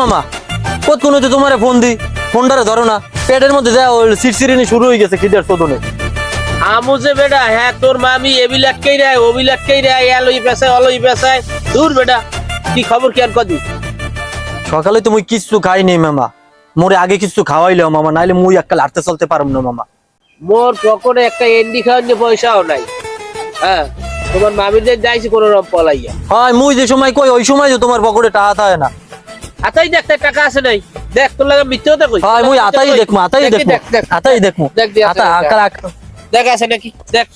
মামা কত কোনো তো তোমারে ফোন দি ফোনটারে ধরো না। পেটের মধ্যে যা সিরসিরিনি শুরু হয়ে গেছে খিদের শোধনে আমু যে বেটা হ্যাঁ তোর মামি এবিলাককেই রে ওবিলাককেই রে এলই পেছায় অলই পেছায় দূর বেটা কি খবর কি আর কদি? সকালে তো মুই কিচ্ছু খাই নেই মামা। মোরে আগে কিছু খাওয়াইলে মামা নাইলে মুই এককাল হাঁটতে চলতে পারম না মামা। মোর পকেটে একটা এন্ডি খাওয়ার যে পয়সাও নাই। হ্যাঁ তোমার মামিদের যাইছি কোনো রকম পলাইয়া। হয় মুই যে সময় কই ওই সময় তো তোমার পকেটে টাকা থাকে না। আতাই দেখ টাকা আছে নাই। দেখ তোর লাগে মিথ্যে কথা কই হয় মুই আতাই দেখমু আতাই দেখি, দেখমু দেখ দেখ আতাই দেখমু। দেখ দি, আতা আকার দেখ। আছে নাকি? দেখ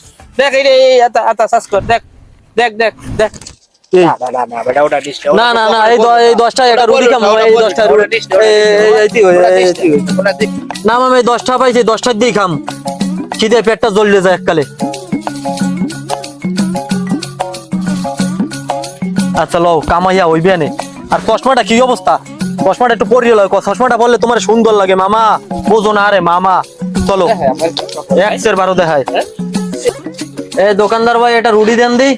দেখ এই এই আতা আতা সাস কর দেখ দেখ দেখ দেখ। না না না এই এই দশটা একটা রুটি খামো এই দশটা রুটি। না মামা এই দশটা পাইছি দশটার দিয়েই খাম। খিদে পেটটা জ্বললে যায় এককালে। আচ্ছা লও কামাইয়া হইবে নে আর চশমাটা কি অবস্থা? চশমাটা একটু পরিয়ে লয় চশমাটা বললে তোমার সুন্দর লাগে মামা। বোঝো না আরে মামা। চলো একশের বারো দেখায়। এ দোকানদার ভাই এটা রুটি দেন দি।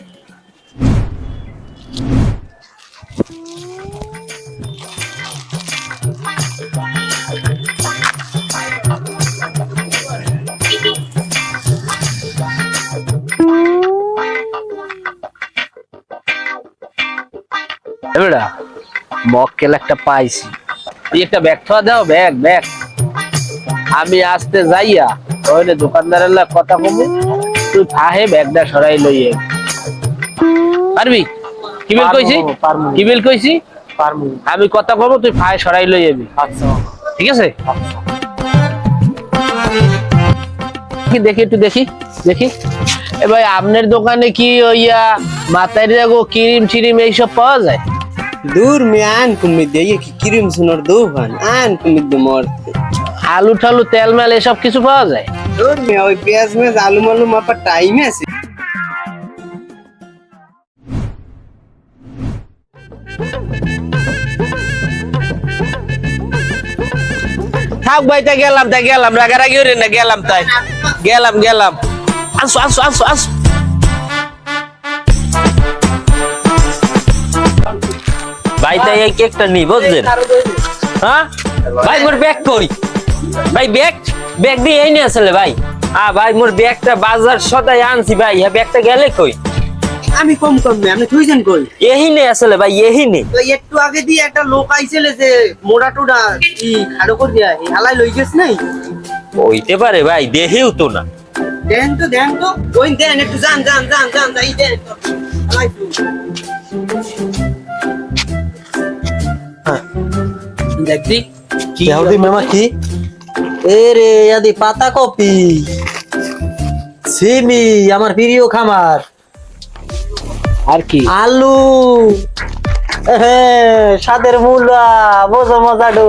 বেটা মক্কেল একটা পাইছি। তুই একটা ব্যাগ থা দাও ব্যাগ ব্যাগ। আমি আসতে যাইয়া ওইলে দোকানদারের কথা কমে তুই ফাহে ব্যাগটা সরাই লইয়ে পারবি? কি বিল কইছি? কি বিল কইছি? পারমু আমি কথা কব তুই ফাহে সরাই লই যাবি আচ্ছা। ঠিক আছে? কি দেখি একটু দেখি দেখি। এ ভাই আপনার দোকানে কি ওইয়া মাথায় দেখো ক্রিম টিরিম এইসব পাওয়া যায়? দূর মে আন কুমি দিয়ে কি ক্রিম সুনর দোকান আন কুমি দে মরতে। আলু ঠালু তেল মেল এসব কিছু পাওয়া যায়? দূর মে ওই পেঁয়াজ মেজ আলু মালু মাপা টাইম আছে। থাক ভাই তাই গেলাম তাই গেলাম রাগারাগি হরে না গেলাম তাই। গেলাম গেলাম। আসো আসো আসো আসো। ভাই তাই এই কেকটা নি বুঝলেন? হ্যাঁ? ভাই মোর ব্যাগ কই? ভাই ব্যাগ ব্যাগ দিয়ে এই নিয়ে আসলে ভাই। আ ভাই মোর ব্যাগটা বাজার সদাই আনছি ভাই। হ্যাঁ ব্যাগটা গেলে কই? আমি কম কম মে আপনি থুইছেন কই? এহি নে আসলে ভাই এহি নে। তো একটু আগে দিয়ে একটা লোক আইছিলে যে মোড়া টোড়া ই খাড়ো করে দিয়া হালাই লই গেছ নাই? হইতে পারে ভাই দেহেও তো না। দেন তো দেন তো। ওই দেন একটু যান যান যান যান যাই দেন তো। হালাই দেখবি কি দেহদি মেমা কি? এ রে আদি পাতা কপি। সিমি আমার প্রিয় খামার। আর কি? আলু। সাদের মূলা বোঝো মজাডু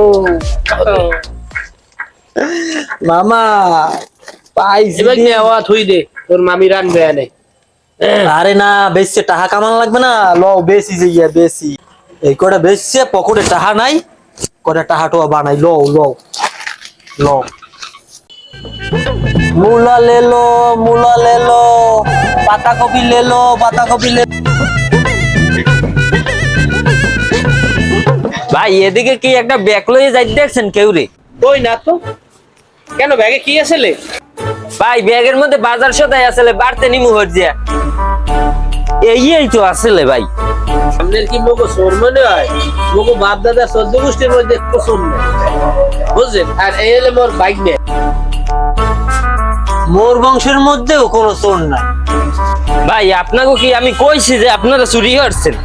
মামা পাইছি এবার নেওয়া থুই দে তোর মামি রানবে আনে আরে না বেশি টাকা কামান লাগবে না। ল বেশি যে বেশি। এই কটা বেশি পকেটে টাকা নাই। করে একটা টাহাটোয়া বানাই। লো লো লো মুলা লেলো মুলা লেলো পাতাকপি লেলো পাতাকপি লেলো ভাই এদিকে কি একটা ব্যাগ লয়ে যাই দেখছেন কেউ রে? কই না তো? কেন ব্যাগে কি আসলে ভাই ব্যাগের মধ্যে বাজার সদাই আসলে বাড়তে নিমু হর দিয়া। এই তো আসলে ভাই। আপনার কি সোর মনে হয়? বাপ দাদা সদ্য গোষ্ঠীর মধ্যে কোসম নেই বুঝলেন আর এই হলে মোর বাইক নেই মোর বংশের মধ্যেও কোনো চোর নাই। ভাই আপনাকে কি আমি কইছি যে আপনারা চুরি করছেন?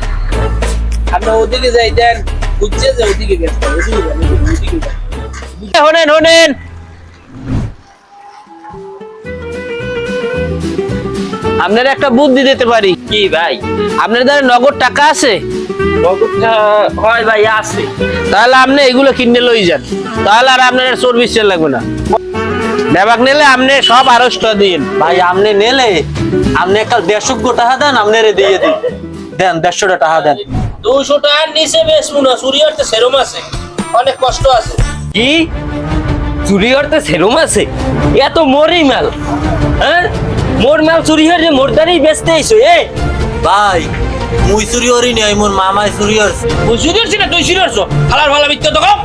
ওদিকে যাই দেন। বুঝছে যে ওদিকে গেছে। ওদিকে যান, ওদিকে যান। শোনেন শোনেন আপনার একটা বুদ্ধি দিতে পারি। কি ভাই? আপনার দ্বারা নগদ টাকা আছে? হয় ভাই আছে। তাহলে আপনি এগুলো কিনে লই যান। তাহলে আর আপনার সার্ভিস লাগবে না। নেবাক নিলে আপনি সব আড়ষ্ট দিন। ভাই আপনি নেলে আপনি একটা দেড়শো টাকা দেন আপনারে দিয়ে দিন দেন দেড়শো টাকা দেন। দুশো টাকার নিচে বেশ মুনা চুরি করতে সেরম আছে। অনেক কষ্ট আছে। কি? চুরি করতে সেরম আছে? এত মোরই মাল হ্যাঁ? মোর মাল চুরি হয়ে মোর দানি বেচতে আইসো এ? ভাই মুই চুরি হরি নাই মোর মামাই চুরি হরছে তুই চুরি হচ্ছি না তুই চুরি হরছো হালার ভালা মিথ্যা তো কম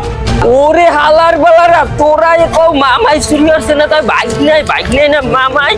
ওরে হালার বালারা তোরা এ কও মামাই চুরি হরছে না তাই বাইক নাই বাইক নাই না মামাই।